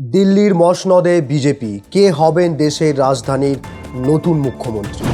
দিল্লির মসনদে বিজেপি। কে হবেন দেশের রাজধানীর নতুন মুখ্যমন্ত্রী?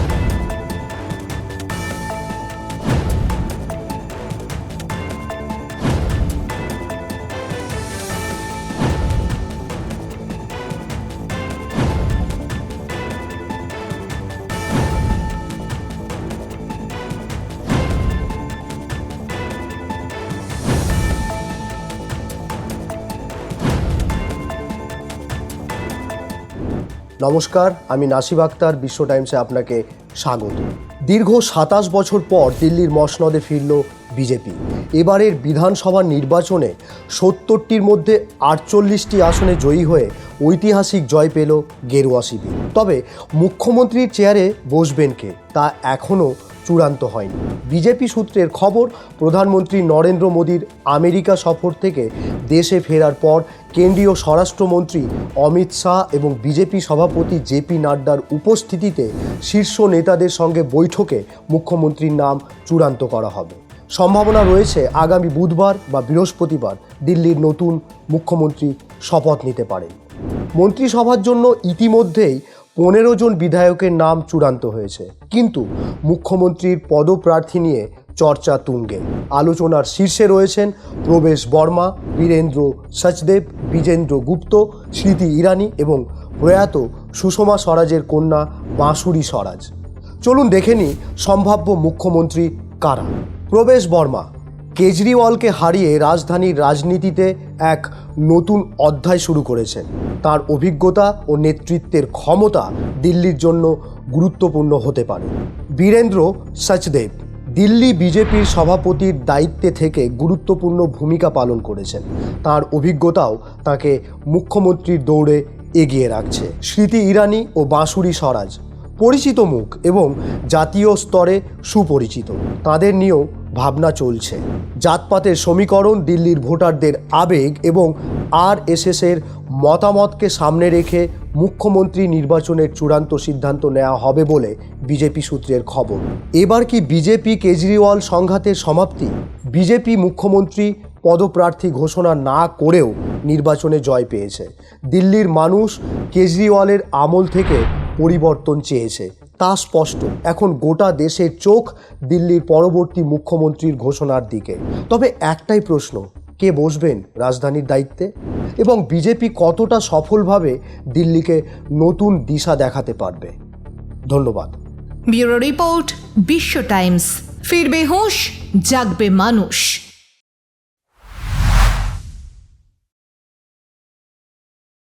নমস্কার, আমি নাসিব আক্তার, বিশ্ব টাইমসে আপনাকে স্বাগত। দীর্ঘ সাতাশ বছর পর দিল্লির মসনদে ফিরল বিজেপি। এবারের বিধানসভা নির্বাচনে সত্তরটির মধ্যে আটচল্লিশটি আসনে জয়ী হয়ে ঐতিহাসিক জয় পেল গেরুয়া শিবির। তবে মুখ্যমন্ত্রীর চেয়ারে বসবেন কে তা এখনও চূড়ান্ত হয়নি। বিজেপি সূত্রের খবর, প্রধানমন্ত্রী নরেন্দ্র মোদীর আমেরিকা সফর থেকে দেশে ফেরার পর কেন্দ্রীয় স্বরাষ্ট্রমন্ত্রী অমিত শাহ এবং বিজেপি সভাপতি জেপি নাড্ডার উপস্থিতিতে শীর্ষ নেতাদের সঙ্গে বৈঠকে মুখ্যমন্ত্রীর নাম চূড়ান্ত করা হবে। সম্ভাবনা রয়েছে আগামী বুধবার বা বৃহস্পতিবার দিল্লির নতুন মুখ্যমন্ত্রী শপথ নিতে পারেন। মন্ত্রিসভার জন্য ইতিমধ্যেই পনেরো জন বিধায়কের নাম চূড়ান্ত হয়েছে। কিন্তু মুখ্যমন্ত্রীর পদপ্রার্থী নিয়ে চর্চা তুঙ্গে। আলোচনার শীর্ষে রয়েছেন প্রবেশ বর্মা, বীরেন্দ্র সচদেব, বিজেন্দ্র গুপ্ত, স্মৃতি ইরানি এবং প্রয়াত সুষমা স্বরাজের কন্যা বাঁশুরি স্বরাজ। চলুন দেখে নিই সম্ভাব্য মুখ্যমন্ত্রী কারা। প্রবেশ বর্মা। কেজরিওয়ালকে হারিয়ে রাজধানীর রাজনীতিতে এক নতুন অধ্যায় শুরু করেছেন। তার অভিজ্ঞতা ও নেতৃত্বের ক্ষমতা দিল্লির জন্য গুরুত্বপূর্ণ হতে পারে। বীরেন্দ্র সচদেব দিল্লি বিজেপির সভাপতির দায়িত্বে থেকে গুরুত্বপূর্ণ ভূমিকা পালন করেছেন। তার অভিজ্ঞতাও তাকে মুখ্যমন্ত্রীর দৌড়ে এগিয়ে রাখছে। স্মৃতি ইরানি ও বাঁশুরি স্বরাজ, পরিচিত মুখ এবং জাতীয় স্তরে সুপরিচিত। তাদের নিয়েও ভাবনা চলছে। জাতপাতের সমীকরণ দিল্লির ভোটারদের আবেগ এবং আর এর মতামতকে সামনে রেখে মুখ্যমন্ত্রী নির্বাচনের চূড়ান্ত সিদ্ধান্ত নেওয়া হবে বলে বিজেপি সূত্রের খবর। এবার কি বিজেপি কেজরিওয়াল সংঘাতের সমাপ্তি? বিজেপি মুখ্যমন্ত্রী পদপ্রার্থী ঘোষণা না করেও নির্বাচনে জয় পেয়েছে। দিল্লির মানুষ কেজরিওয়ালের আমল থেকে পরিবর্তন চেয়েছে। তা স্পষ্ট। এখন গোটা দেশের চোখ দিল্লির পরবর্তী মুখ্যমন্ত্রীর ঘোষণার দিকে। তবে একটাই প্রশ্ন, কে বসবেন রাজধানীর দায়িত্বে? এবং বিজেপি কতটা সফলভাবে দিল্লিকে নতুন দিশা দেখাতে পারবে? ধন্যবাদ। ব্যুরো রিপোর্ট বিশ্ব টাইমস। ফিরবে হুঁশ, জাগবে মানুষ।